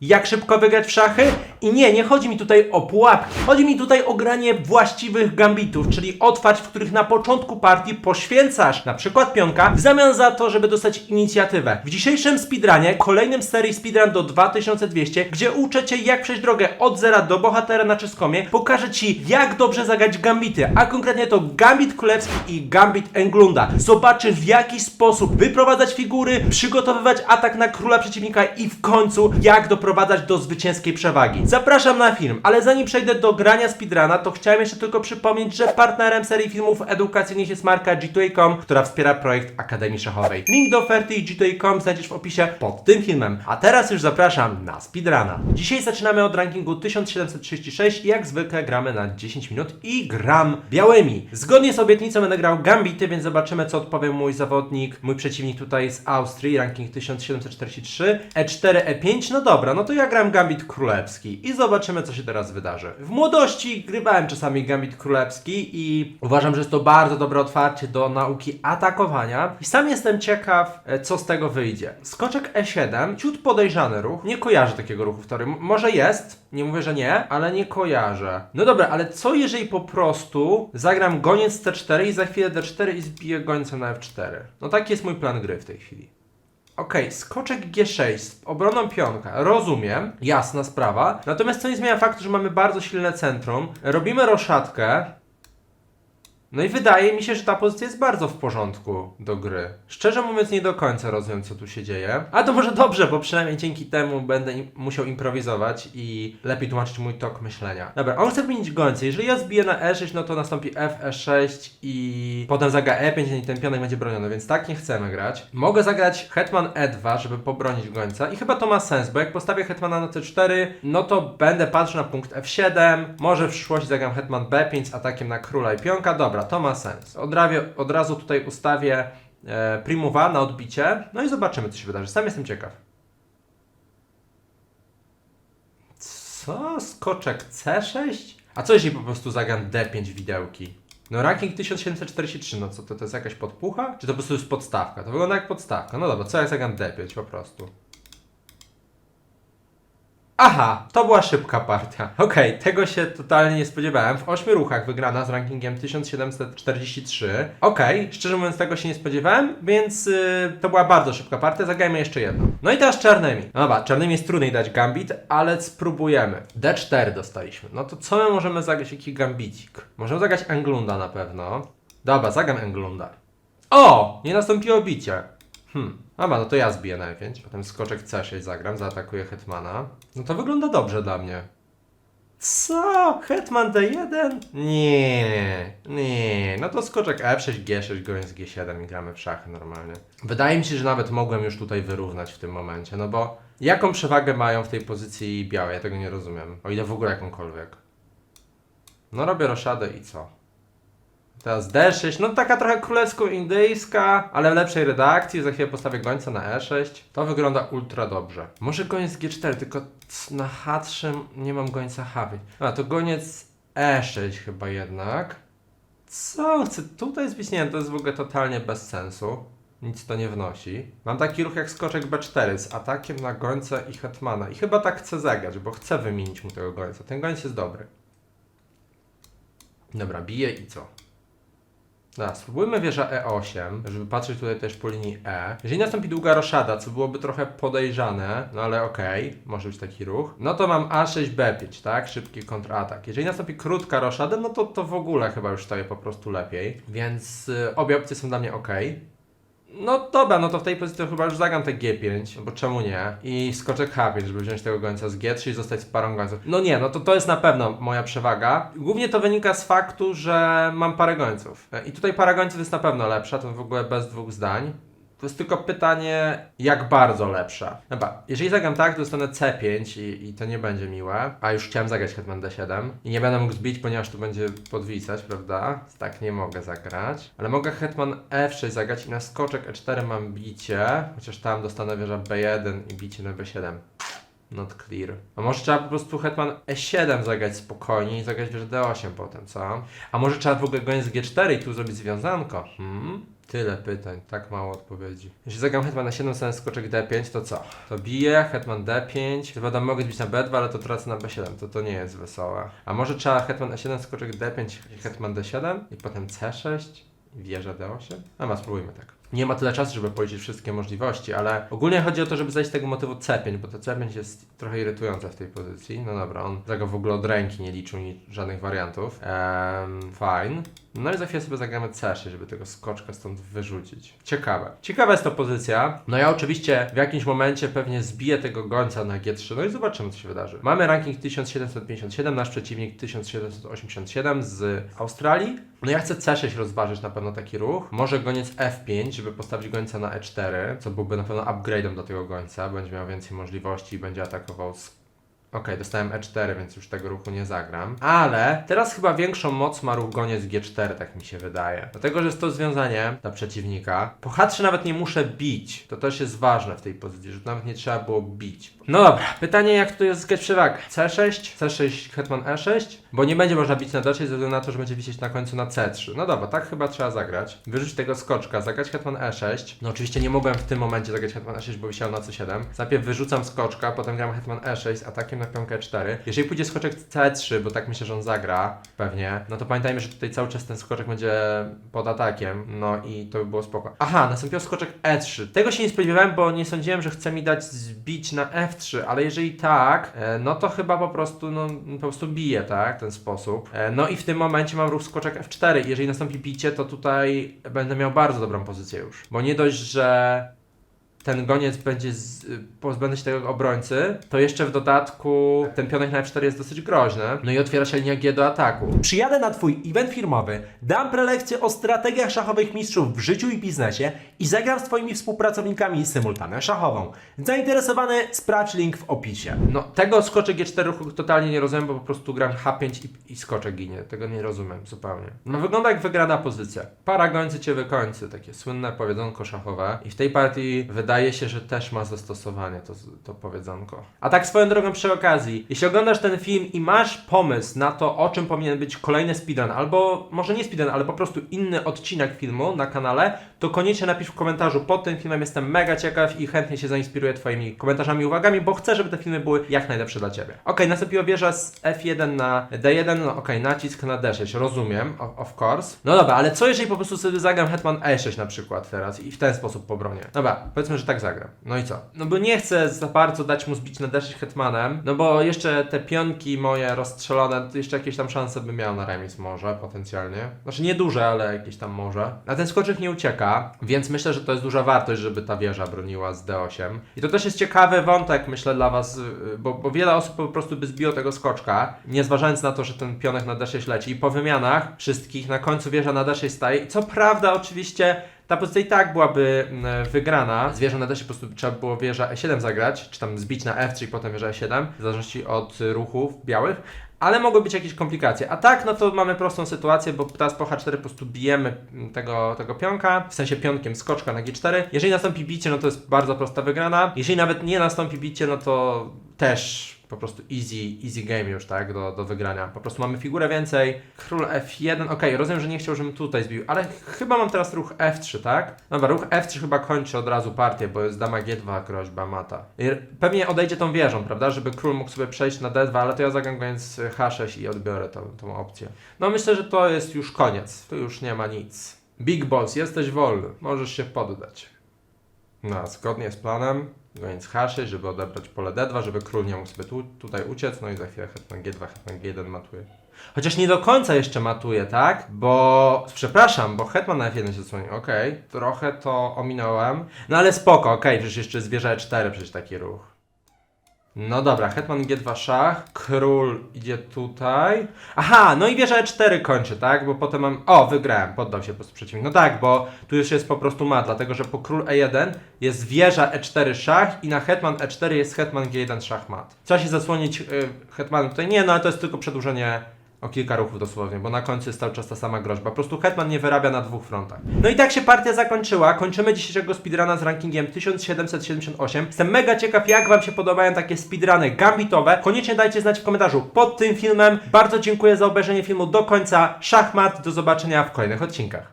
Jak szybko wygrać w szachy? I nie, nie chodzi mi tutaj o pułapki. Chodzi mi tutaj o granie właściwych gambitów, czyli otwarć, w których na początku partii poświęcasz na przykład pionka w zamian za to, żeby dostać inicjatywę. W dzisiejszym speedrunie, kolejnym serii speedrun do 2200, gdzie uczę Cię jak przejść drogę od zera do bohatera na czeskomie, pokażę Ci jak dobrze zagrać gambity, a konkretnie to Gambit Królewski i Gambit Englunda. Zobaczysz w jaki sposób wyprowadzać figury, przygotowywać atak na króla przeciwnika i w końcu jak doprowadzać do zwycięskiej przewagi. Zapraszam na film, ale zanim przejdę do grania speedruna, to chciałem jeszcze tylko przypomnieć, że partnerem serii filmów edukacyjnych jest marka G2A.com, która wspiera projekt Akademii Szachowej. Link do oferty i G2A.com znajdziesz w opisie pod tym filmem. A teraz już zapraszam na speedruna. Dzisiaj zaczynamy od rankingu 1736 i jak zwykle gramy na 10 minut i gram białymi. Zgodnie z obietnicą będę grał gambity, więc zobaczymy co odpowie mój zawodnik, mój przeciwnik tutaj z Austrii, ranking 1743, E4, E5, no dobra, no to ja gram gambit królewski i zobaczymy co się teraz wydarzy. W młodości grywałem czasami gambit królewski i uważam, że jest to bardzo dobre otwarcie do nauki atakowania i sam jestem ciekaw e, co z tego wyjdzie. Skoczek E7, ciut podejrzany ruch, nie kojarzę takiego ruchu w teorii, może jest, nie mówię, że nie, ale nie kojarzę. No dobra, ale co jeżeli po prostu zagram goniec C4 i za chwilę D4 i zbiję gońcem na F4? No taki jest mój plan gry w tej chwili. Okej, skoczek G6 z obroną pionka, rozumiem, jasna sprawa. Natomiast to nie zmienia faktu, że mamy bardzo silne centrum. Robimy roszadkę. No i wydaje mi się, że ta pozycja jest bardzo w porządku do gry. Szczerze mówiąc, nie do końca rozumiem, co tu się dzieje. A to może dobrze, bo przynajmniej dzięki temu będę im musiał improwizować i lepiej tłumaczyć mój tok myślenia. Dobra, on chce wymienić gońce. Jeżeli ja zbiję na E6, no to nastąpi F, E6 i potem zagra E5 i ten pionek będzie broniony, więc tak nie chcemy grać. Mogę zagrać Hetman E2, żeby pobronić gońca i chyba to ma sens, bo jak postawię Hetmana na C4, no to będę patrzył na punkt F7, może w przyszłości zagram Hetman B5 z atakiem na króla i pionka, dobra, to ma sens. Od, rawie, od razu tutaj ustawię e, Primuwa na odbicie, no i zobaczymy co się wydarzy, sam jestem ciekaw. Co? Skoczek C6? A co jeśli po prostu zagram D5 widełki? No ranking 1743, no co to, to jest jakaś podpucha? Czy to po prostu jest podstawka? To wygląda jak podstawka. No dobra, co jak zagram D5 po prostu? Aha, to była szybka partia. Okej, tego się totalnie nie spodziewałem. W 8 ruchach wygrana z rankingiem 1743. Okej, szczerze mówiąc tego się nie spodziewałem, więc yy, to była bardzo szybka partia. Zagrajmy jeszcze jedną. No i teraz czarnymi. No dobra, czarnymi jest trudniej dać gambit, ale spróbujemy. D4 dostaliśmy. No to co my możemy zagrać? Jaki gambicik? Możemy zagrać Englunda na pewno. Dobra, zagram Englunda. O! Nie nastąpiło bicie. Hmm. Dobra, no to ja zbiję na 5 potem skoczek C6 zagram, zaatakuję Hetmana. No to wygląda dobrze dla mnie. Co? Hetman D1? Nie, nie. No to skoczek F6, G6, goniec G7 i gramy w szachy normalnie. Wydaje mi się, że nawet mogłem już tutaj wyrównać w tym momencie, no bo jaką przewagę mają w tej pozycji białe? Ja tego nie rozumiem. O ile w ogóle jakąkolwiek. No robię roszadę i co? Teraz D6, no taka trochę królewsko-indyjska, ale w lepszej redakcji. Za chwilę postawię gońca na E6. To wygląda ultra dobrze. Może goniec G4, tylko na H3 nie mam gońca H. A to goniec E6 chyba jednak. Co on chce tutaj zbić? Nie, to jest w ogóle totalnie bez sensu. Nic to nie wnosi. Mam taki ruch jak skoczek B4 z atakiem na gońca i hetmana. I chyba tak chcę zagrać, bo chcę wymienić mu tego gońca. Ten gońc jest dobry. Dobra, bije i co? Dobra, spróbujmy wieża E8, żeby patrzeć tutaj też po linii E. Jeżeli nastąpi długa roszada, co byłoby trochę podejrzane, no ale okej, może być taki ruch, no to mam A6, B5, tak? Szybki kontratak. Jeżeli nastąpi krótka roszada, no to, to w ogóle chyba już staje po prostu lepiej, więc y, obie opcje są dla mnie okej. No dobra, no to w tej pozycji chyba już zagram te G5, bo czemu nie? I skoczek H5, żeby wziąć tego gońca z G3 i zostać z parą gońców. No nie, no to to jest na pewno moja przewaga. Głównie to wynika z faktu, że mam parę gońców. E, I tutaj para gońców jest na pewno lepsza, to w ogóle bez dwóch zdań. To jest tylko pytanie, jak bardzo lepsza. Dobra, jeżeli zagram tak, dostanę C5 i, i to nie będzie miłe. A już chciałem zagrać Hetman D7 i nie będę mógł zbić, ponieważ tu będzie podwisać, prawda? Tak nie mogę zagrać. Ale mogę Hetman F6 zagrać i na skoczek E4 mam bicie, chociaż tam dostanę wieża B1 i bicie na B7. Not clear. A może trzeba po prostu Hetman E7 zagrać spokojnie i zagrać wieżę D8 potem, co? A może trzeba w ogóle goniec G4 i tu zrobić związanko? Hmm? Tyle pytań, tak mało odpowiedzi. Jeśli zagram hetman na 7, stanie skoczek d5, to co? To bije, hetman d5, chyba mogę zbić na b2, ale to tracę na b7, to to nie jest wesołe. A może trzeba hetman e7, skoczek d5, hetman d7 i potem c6 i wieża d8? A ma, spróbujmy tak. Nie ma tyle czasu, żeby policzyć wszystkie możliwości, ale ogólnie chodzi o to, żeby zejść z tego motywu C5, bo to C5 jest trochę irytujące w tej pozycji. No dobra, on zagrał w ogóle od ręki, nie liczył żadnych wariantów. Fine. No i za chwilę sobie zagramy C6, żeby tego skoczka stąd wyrzucić. Ciekawe. Ciekawa jest to pozycja. No ja oczywiście w jakimś momencie pewnie zbiję tego gońca na G3, no i zobaczymy co się wydarzy. Mamy ranking 1757, nasz przeciwnik 1787 z Australii. No ja chcę C6 rozważyć na pewno taki ruch. Może goniec F5, żeby postawić gońca na E4, co byłby na pewno upgrade'em do tego gońca. Będzie miał więcej możliwości i będzie atakował z Okej, dostałem E4, więc już tego ruchu nie zagram. Ale teraz chyba większą moc ma ruch goniec G4, tak mi się wydaje. Dlatego, że jest to związanie dla przeciwnika. Po H3 nawet nie muszę bić. To też jest ważne w tej pozycji, że nawet nie trzeba było bić. No dobra, pytanie jak tu zgrać przewagę? C6, C6, hetman E6, bo nie będzie można bić na D6 ze względu na to, że będzie wisieć na końcu na C3. No dobra, tak chyba trzeba zagrać. Wyrzucić tego skoczka, zagrać hetman E6. No oczywiście nie mogłem w tym momencie zagrać hetman E6, bo wisiał na C7. Najpierw wyrzucam skoczka, potem gram hetman E6 z atakiem na pionkę E4. Jeżeli pójdzie skoczek C3, bo tak myślę, że on zagra pewnie, no to pamiętajmy, że tutaj cały czas ten skoczek będzie pod atakiem, no i to by było spoko. Aha, nastąpił skoczek E3. Tego się nie spodziewałem, bo nie sądziłem, że chce mi dać zbić na F3, ale jeżeli tak, e, no to chyba po prostu, no po prostu bije, tak, ten sposób. E, No i w tym momencie mam ruch skoczek F4. Jeżeli nastąpi bicie, to tutaj będę miał bardzo dobrą pozycję już. Bo nie dość, że ten goniec będzie z, pozbędę się tego obrońcy, to jeszcze w dodatku ten pionek na F4 jest dosyć groźny. No i otwiera się linia G do ataku. Przyjadę na Twój event firmowy, dam prelekcję o strategiach szachowych mistrzów w życiu i biznesie i zagram z Twoimi współpracownikami symultanę szachową. Zainteresowany? Sprawdź link w opisie. No tego skoczek G4 ruchu totalnie nie rozumiem, bo po prostu gram H5 i, i skoczek ginie. Tego nie rozumiem zupełnie. No wygląda jak wygrana pozycja. Para gońcy cię wykońcy, takie słynne powiedzonko szachowe. I w tej partii wydaje się, że też ma zastosowanie to, to powiedzonko. A tak swoją drogą przy okazji, jeśli oglądasz ten film i masz pomysł na to, o czym powinien być kolejny speedrun, albo może nie speedrun, ale po prostu inny odcinek filmu na kanale, to koniecznie napisz w komentarzu pod tym filmem. Jestem mega ciekaw i chętnie się zainspiruję Twoimi komentarzami i uwagami, bo chcę, żeby te filmy były jak najlepsze dla Ciebie. Ok, nastąpiła wieża z F1 na D1, no ok, nacisk na D6, rozumiem, of course. No dobra, ale co jeżeli po prostu sobie zagram Hetman E6 na przykład teraz i w ten sposób pobronię? Dobra, powiedzmy, że tak zagram. No i co? No bo nie chcę za bardzo dać mu zbić na D6 Hetmanem, no bo jeszcze te pionki moje rozstrzelone, to jeszcze jakieś tam szanse by miał na remis może, potencjalnie. Znaczy nie duże, ale jakieś tam może. A ten skoczek nie ucieka, więc myślę, że to jest duża wartość, żeby ta wieża broniła z D8. I to też jest ciekawy wątek, myślę, dla Was, bo, bo wiele osób po prostu by zbiło tego skoczka, nie zważając na to, że ten pionek na D6 leci. I po wymianach wszystkich na końcu wieża na D6 staje. I co prawda, oczywiście. Ta pozycja i tak byłaby mm, wygrana. Z wieżą na D6 po prostu trzeba było wieża E7 zagrać, czy tam zbić na F3 i potem wieża E7, w zależności od y, ruchów białych. Ale mogły być jakieś komplikacje. A tak, no to mamy prostą sytuację, bo teraz po H4 po prostu bijemy mm, tego, tego pionka, w sensie pionkiem skoczka na G4. Jeżeli nastąpi bicie, no to jest bardzo prosta wygrana. Jeżeli nawet nie nastąpi bicie, no to też po prostu easy, easy game już, tak, do, do wygrania. Po prostu mamy figurę więcej. Król F1, okej, rozumiem, że nie chciał, żebym tutaj zbił, ale chyba mam teraz ruch F3, tak? Dobra, ruch F3 chyba kończy od razu partię, bo jest dama G2 groźba mata. I pewnie odejdzie tą wieżą, prawda, żeby król mógł sobie przejść na D2, ale to ja zagram więc H6 i odbiorę tą, tą opcję. No myślę, że to jest już koniec, tu już nie ma nic. Big Boss, jesteś wolny, możesz się poddać. No, zgodnie z planem, goniec H6, żeby odebrać pole D2, żeby król nie mógł sobie tu, tutaj uciec, no i za chwilę hetman G2, hetman G1 matuje. Chociaż nie do końca jeszcze matuje, tak? Bo, przepraszam, bo hetman na F1 się zasłonił, okej, trochę to ominąłem, no ale spoko, okej, przecież jeszcze zwierzę E4, przecież taki ruch. No dobra, hetman G2 szach, król idzie tutaj. Aha, no i wieża E4 kończy, tak? Bo potem mam... O, wygrałem, poddał się po prostu przeciwnik. No tak, bo tu już jest po prostu mat, dlatego że po król E1 jest wieża E4 szach i na hetman E4 jest hetman G1 szach mat. Trzeba się zasłonić yy, hetmanem tutaj. Nie, no ale to jest tylko przedłużenie o kilka ruchów dosłownie, bo na końcu jest cały czas ta sama groźba. Po prostu Hetman nie wyrabia na dwóch frontach. No i tak się partia zakończyła. Kończymy dzisiejszego speedruna z rankingiem 1778. Jestem mega ciekaw, jak Wam się podobają takie speedruny gambitowe. Koniecznie dajcie znać w komentarzu pod tym filmem. Bardzo dziękuję za obejrzenie filmu do końca. Szachmat, do zobaczenia w kolejnych odcinkach.